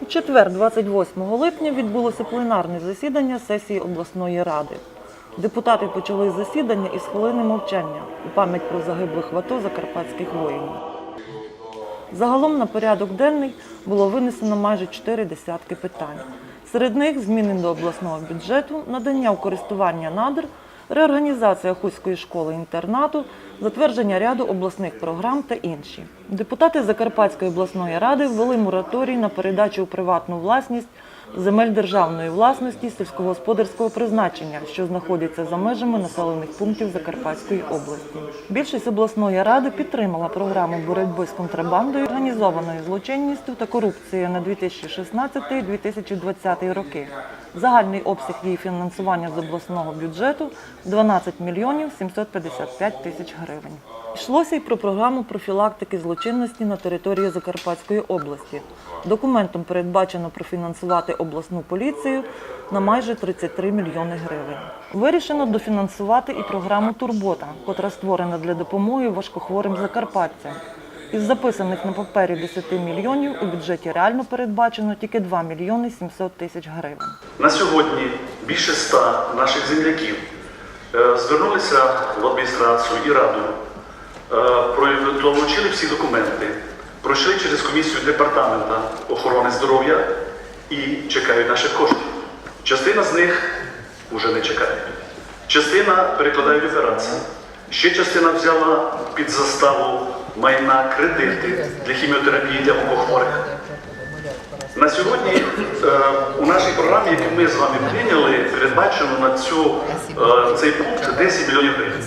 У четвер, 28 липня, відбулося пленарне засідання сесії обласної ради. Депутати почали засідання із хвилини мовчання у пам'ять про загиблих в АТО закарпатських воїнів. Загалом на порядок денний було винесено майже чотири десятки питань. Серед них зміни до обласного бюджету, надання у користування надр, реорганізація Хуської школи-інтернату, затвердження ряду обласних програм та інші. Депутати Закарпатської обласної ради ввели мораторій на передачу у приватну власність земель державної власності сільськогосподарського призначення, що знаходяться за межами населених пунктів Закарпатської області. Більшість обласної ради підтримала програму боротьби з контрабандою, організованою злочинністю та корупцією на 2016-2020 роки. Загальний обсяг її фінансування з обласного бюджету 12 мільйонів 755 тисяч гривень. Йшлося й про програму профілактики злочинності на території Закарпатської області. Документом передбачено профінансувати обласну поліцію на майже 33 мільйони гривень. Вирішено дофінансувати і програму Турбота, котра створена для допомоги важкохворим закарпатцям. Із записаних на папері 10 мільйонів у бюджеті реально передбачено тільки 2 мільйони 700 тисяч гривень. На сьогодні більше ста наших земляків е, звернулися в адміністрацію і раду, е, долучили всі документи, пройшли через комісію департамента охорони здоров'я і чекають наших коштів. Частина з них вже не чекає. Частина перекладають операції. Ще частина взяла під заставу майна кредити для хіміотерапії для онкохворих. На сьогодні е, у нашій програмі, яку ми з вами прийняли, передбачено на цю, е, цей пункт 10 мільйонів гривень.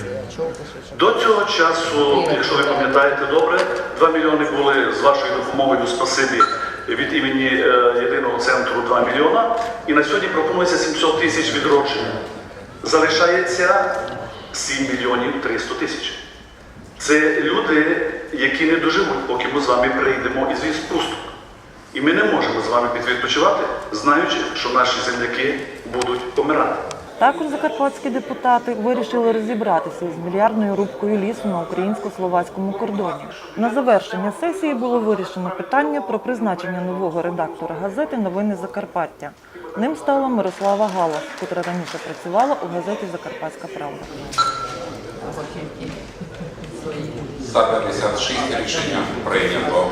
До цього часу, якщо ви пам'ятаєте добре, 2 мільйони були з вашою допомогою спасибі від імені е, єдиного центру 2 мільйона. І на сьогодні пропонується 700 тисяч відродження. Залишається 7 мільйонів 300 тисяч. Це люди, які не доживуть, поки ми з вами прийдемо із відпусток. І ми не можемо з вами піти відпочивати, знаючи, що наші земляки будуть помирати. Також закарпатські депутати вирішили розібратися з мільярдною рубкою лісу на українсько-словацькому кордоні. На завершення сесії було вирішено питання про призначення нового редактора газети Новини Закарпаття. Ним стала Мирослава Галас, котра раніше працювала у газеті Закарпатська Правда. За 56 рішення прийнято.